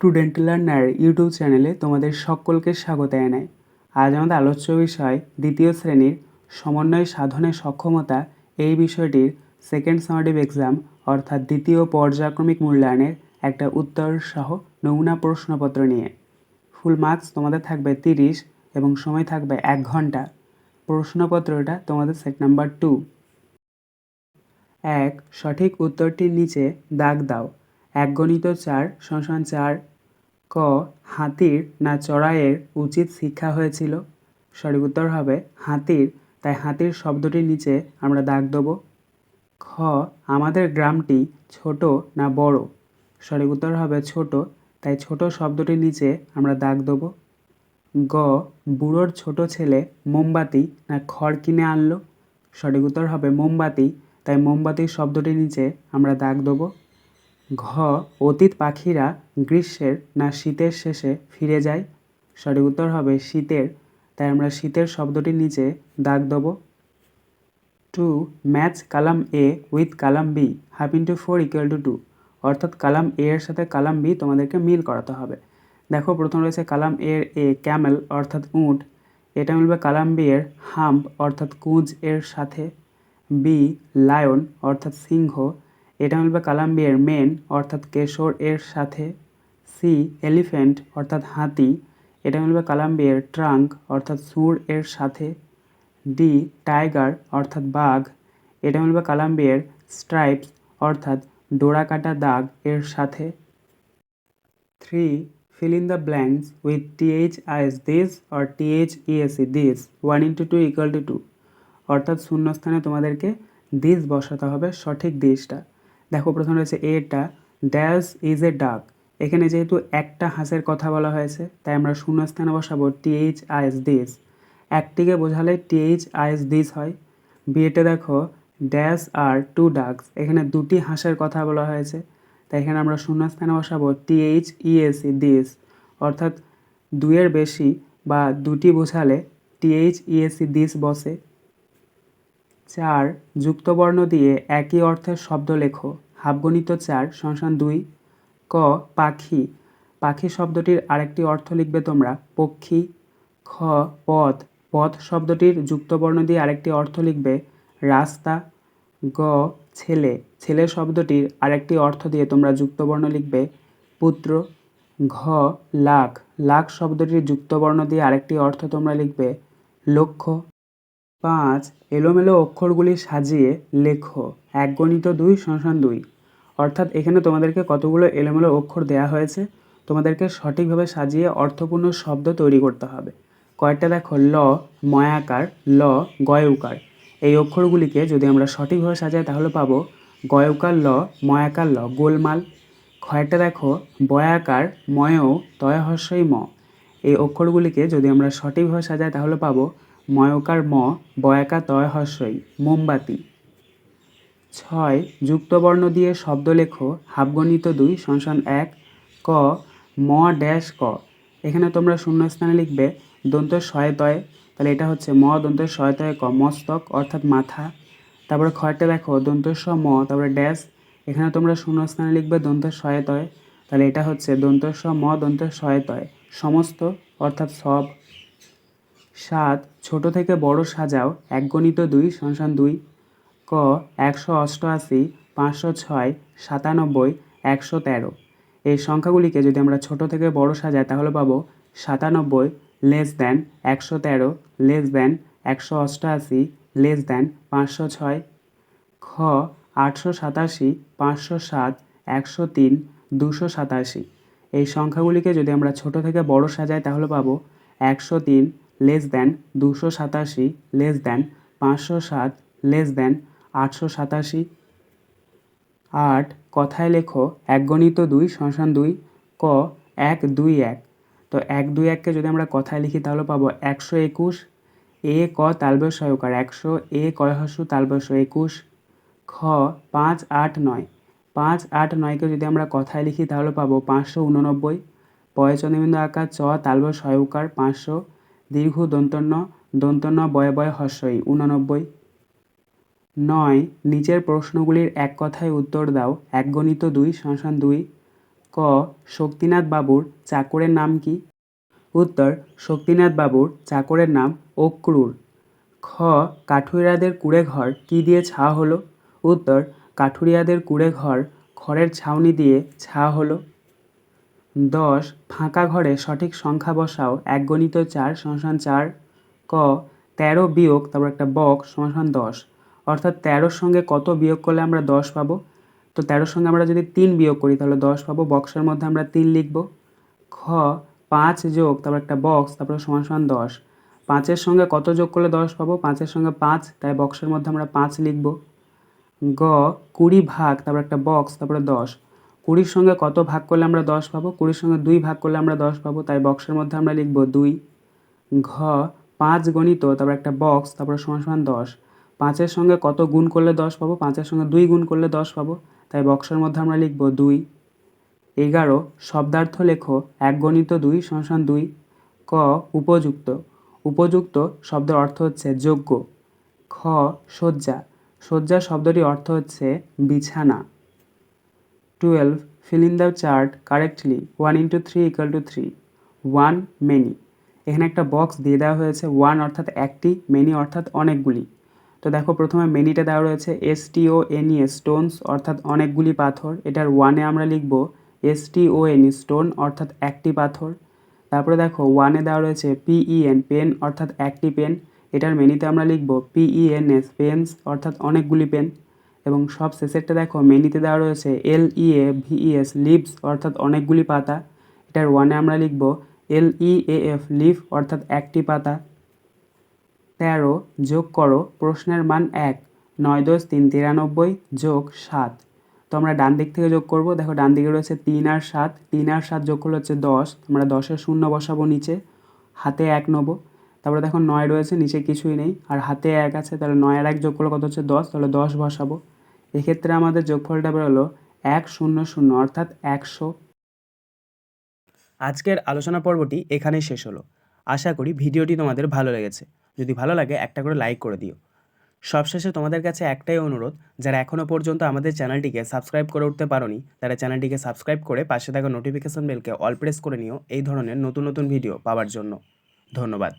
Student learner YouTube চ্যানেলে তোমাদের সকলকে স্বাগত জানাই। আজ আমাদের আলোচ্য বিষয় দ্বিতীয় শ্রেণির সমন্বয় সাধনে সক্ষমতা এই বিষয়টির সেকেন্ড সামারেটিভ এক্সাম অর্থাৎ দ্বিতীয় পর্যায়ক্রমিক মূল্যায়নের একটা উত্তর সহ নমুনা প্রশ্নপত্র নিয়ে। ফুল মার্কস তোমাদের থাকবে তিরিশ এবং সময় থাকবে এক ঘণ্টা। প্রশ্নপত্রটা তোমাদের সেট নাম্বার টু এক, সঠিক উত্তরটির নিচে দাগ দাও। এক গণিত চার শশান চার ক হাতির না চড়াইয়ের উচিত শিক্ষা হয়েছিল। সঠিক উত্তর হবে হাতির, তাই হাতির শব্দটির নিচে আমরা দাগ দেবো। খ আমাদের গ্রামটি ছোট না বড়? সঠিক উত্তর হবে ছোট, তাই ছোট শব্দটির নিচে আমরা দাগ দেবো। গ বুড়োর ছোট ছেলে মোমবাতি না খড় কিনে আনলো? সঠিক উত্তর হবে মোমবাতি, তাই মোমবাতির শব্দটির নিচে আমরা দাগ দেবো। ঘ, অতীত পাখিরা গ্রীষ্মের না শীতের শেষে ফিরে যায়। সঠিক উত্তর হবে শীতের, তাই আমরা শীতের শব্দটির নিচে দাগ দেবো। Two, match column A with column B, half into four equal to two. অর্থাৎ কালাম এ এর সাথে কালাম বি তোমাদেরকে মিল করাতে হবে। দেখো, প্রথম রয়েছে কালাম এর এ ক্যামেল, অর্থাৎ উট। এটা মিলবে কালাম বি এর হাম্প, অর্থাৎ কুঁজ এর সাথে। বি, লায়ন, অর্থাৎ সিংহ। এটা মিলবে কালাম বি এর মেন, অর্থাৎ কেশর এর সাথে সি, এলিফ্যান্ট, অর্থাৎ হাতি। এটা মিলবে কালাম বি এর ট্রাঙ্ক, অর্থাৎ সুর এর সাথে ডি, টাইগার, অর্থাৎ বাঘ। এটা মিলবে কালাম বি এর স্ট্রাইপস, অর্থাৎ ডোরা কাটা দাগ এর সাথে। Three fill in the blanks with th as this or th esc this 1 into 2 equal to 2 অর্থাৎ শূন্যস্থানে তোমাদেরকে দিস বসাতে হবে সঠিক দিসটা। দেখো প্রথমে রয়েছে এটা ড্যাশ ইজ এ ডাক এখানে যেহেতু একটা হাঁসের কথা বলা হয়েছে, তাই আমরা শূন্যস্থানে বসাবো টিএইচ আইএস দিস একটিকে বোঝালে টিএইচ আইএস দিস হয়। বিয়েতে দেখো ড্যাশ আর টু ডাকস এখানে দুটি হাঁসের কথা বলা হয়েছে, তাই এখানে আমরা শূন্যস্থানে বসাবো টিএইচ ইএসি দিস অর্থাৎ দুইয়ের বেশি বা দুটি বোঝালে টিএইচ ইএসি দিস বসে। চার যুক্তবর্ণ দিয়ে একই অর্থের শব্দ লেখো। হাবগণিত চার সংসান দুই। ক, পাখি। পাখি শব্দটির আরেকটি অর্থ লিখবে তোমরা, পক্ষী। খ, পথ। পথ শব্দটির যুক্তবর্ণ দিয়ে আরেকটি অর্থ লিখবে, রাস্তা। গ, ছেলে। ছেলে শব্দটির আরেকটি অর্থ দিয়ে তোমরা যুক্তবর্ণ লিখবে, পুত্র। ঘ, লাখ। লাখ শব্দটির যুক্তবর্ণ দিয়ে আরেকটি অর্থ তোমরা লিখবে, লক্ষ্য। পাঁচ এলোমেলো অক্ষরগুলি সাজিয়ে লেখো। এক গণিত দুই সংসান দুই। অর্থাৎ এখানে তোমাদেরকে কতগুলো এলোমেলো অক্ষর দেয়া হয়েছে, তোমাদেরকে সঠিকভাবে সাজিয়ে অর্থপূর্ণ শব্দ তৈরি করতে হবে। কয়েকটা দেখো, ল, ময়াকার, ল, গয়উকার। এই অক্ষরগুলিকে যদি আমরা সঠিকভাবে সাজাই, তাহলে পাবো গয়কার ল, ময়াকার, ল, গোলমাল। খয়েরটা দেখো, বয়াকার, ময়ও, তয়হস্যই, ম। এই অক্ষরগুলিকে যদি আমরা সঠিকভাবে সাজাই, তাহলে পাবো ময়কার ম বয়াকার তয়হস্যই মোমবাতি। ছয়, যুক্তবর্ণ দিয়ে শব্দ লেখো হাফগণিত দুই সংসান এক, ক, ম ড্যাশ ক। এখানে তোমরা শূন্যস্থানে লিখবে, দন্ত শয়তয় তাহলে এটা হচ্ছে ম, দন্ত শয়তয় ক, মস্তক, অর্থাৎ মাথা। তারপরে খয়টা দেখো, দন্ত স, ম, তারপরে ড্যাশ। এখানে তোমরা শূন্যস্থানে লিখবে, দন্ত শয়তয় তাহলে এটা হচ্ছে দন্ত স, ম, দন্ত শয়তয় সমস্ত, অর্থাৎ সব। সাত, ছোট থেকে বড় সাজাও এক গণিত দুই সংসান দুই, ক, একশো অষ্টআশি, পাঁচশো ছয়, সাতানব্বই, একশো তেরো। এই সংখ্যাগুলিকে যদি আমরা ছোট থেকে বড় সাজাই, তাহলে পাবো সাতানব্বই লেস দেন একশো তেরো লেস দেন একশো অষ্টআশি লেস দেন পাঁচশো ছয়, খ, আটশো সাতাশি, পাঁচশো সাত, একশো তিন, দুশো সাতাশি। এই সংখ্যাগুলিকে যদি আমরা ছোট থেকে বড় সাজাই, তাহলে পাবো একশো তিন লেস দ্যান দুশো সাতাশি লেস দ্যান পাঁচশো সাত লেস দ্যান আটশো সাতাশি। আট, কথায় লেখো এক গণিত দুই সংসান দুই, ক, এক, দুই, এক। তো এক, দুই, এককে যদি আমরা কথায় লিখি তাহলে পাবো একশো একুশ। এ, ক তালবেশ সহকার একশো, এ কয়হস্য তালবেশ একুশ। খ, পাঁচ, আট, নয়। পাঁচ, আট, নয়কে যদি আমরা কথায় লিখি তাহলে পাবো পাঁচশো উননব্বই। পয়চন্দ্রবিন্দু আকার চ তালব সহকার পাঁচশো। দীর্ঘ দন্তন্য দন্তন্য বয় বয় হস্যই উননব্বই। নয় নিচের প্রশ্নগুলির এক কথায় উত্তর দাও। এক গণিত দুই সংসান দুই। ক, শক্তিনাথ বাবুর চাকরের নাম কি? উত্তর, শক্তিনাথ বাবুর চাকরের নাম অক্রুর। খ, কাঠুরিয়াদের কুড়ে ঘর কী দিয়ে ছাওয়া হলো? উত্তর, কাঠুরিয়াদের কুড়ে ঘর খড়ের ছাউনি দিয়ে ছাওয়া হলো। দশ, ফাঁকা ঘরে সঠিক সংখ্যা বসাও, এক গণিত চার, সমান চার, ক, তেরো বিয়োগ, তারপর একটা বক্স সমান দশ। অর্থাৎ তেরোর সঙ্গে কত বিয়োগ করলে আমরা দশ পাবো? তো তেরোর সঙ্গে আমরা যদি তিন বিয়োগ করি, তাহলে দশ পাবো। বক্সের মধ্যে আমরা তিন লিখব। খ, পাঁচ যোগ, তারপর একটা বক্স, তারপরে সমান সমান দশ। পাঁচের সঙ্গে কত যোগ করলে দশ পাবো? পাঁচের সঙ্গে পাঁচ, তাই বক্সের মধ্যে আমরা পাঁচ লিখব। গ, কুড়ি ভাগ, তারপর একটা বক্স, তারপরে দশ। কুড়ির সঙ্গে কত ভাগ করলে আমরা দশ পাবো? কুড়ির সঙ্গে দুই ভাগ করলে আমরা দশ পাবো। তাই বক্সের মধ্যে আমরা লিখব দুই। ঘ, পাঁচ গণিত, তারপর একটা বক্স, তারপরে সমান সমান দশ। পাঁচের সঙ্গে কত গুণ করলে দশ পাবো? পাঁচের সঙ্গে দুই গুণ করলে দশ পাবো। তাই বক্সের মধ্যে আমরা লিখব দুই। এগারো, শব্দার্থ লেখো, এক গণিত দুই, সমান দুই। ক, উপযুক্ত। উপযুক্ত শব্দের অর্থ হচ্ছে যোগ্য। খ, শয্যা। শয্যা শব্দটির অর্থ হচ্ছে বিছানা। Twelve fill in the chart correctly one into three equal to three one many এখানে একটা বক্স দিয়ে দেওয়া হয়েছে ওয়ান অর্থাৎ একটি মেনি অর্থাৎ অনেকগুলি। তো দেখো, প্রথমে মেনিটা দেওয়া রয়েছে S T O N E stones অর্থাৎ অনেকগুলি পাথর। এটার ওয়ানে আমরা লিখব S T O N E stone অর্থাৎ একটি পাথর। তারপরে দেখো ওয়ানে দেওয়া রয়েছে পি ই পিইএন পেন অর্থাৎ একটি পেন এটার মেনিতে আমরা লিখব পিইএনএস পেন্স অর্থাৎ অনেকগুলি পেন এবং সব শেষেরটা দেখো মেনিতে দেওয়া রয়েছে এল ইএ ভিইএস লিভস অর্থাৎ অনেকগুলি পাতা। এটার ওয়ানে আমরা লিখব এল ই এফ লিভ অর্থাৎ একটি পাতা। তেরো, যোগ করো, প্রশ্নের মান এক, নয় দশ তিন তিরানব্বই, যোগ সাত। তো আমরা ডান দিক থেকে যোগ করব, দেখো ডান দিকে রয়েছে তিন আর সাত, তিন আর সাত যোগ করলে হচ্ছে দশ, আমরা দশের শূন্য বসাবো নিচে, হাতে এক নেব। তারপরে দেখো নয় রয়েছে, নিচে কিছুই নেই, আর হাতে এক আছে, তাহলে নয় আর এক যোগ করলে কত হচ্ছে দশ, তাহলে দশ বসাবো। এক্ষেত্রে আমাদের যোগফলটা বেরোলো এক শূন্য শূন্য, অর্থাৎ একশো। আজকের আলোচনা পর্বটি এখানেই শেষ হলো। আশা করি ভিডিওটি তোমাদের ভালো লেগেছে। যদি ভালো লাগে একটা করে লাইক করে দিও। সবশেষে তোমাদের কাছে একটাই অনুরোধ, যারা এখনও পর্যন্ত আমাদের চ্যানেলটিকে সাবস্ক্রাইব করে উঠতে পারোনি, তারা চ্যানেলটিকে সাবস্ক্রাইব করে পাশে থাকা নোটিফিকেশন বেলকে অল প্রেস করে নিও, এই ধরনের নতুন নতুন ভিডিও পাওয়ার জন্য। ধন্যবাদ।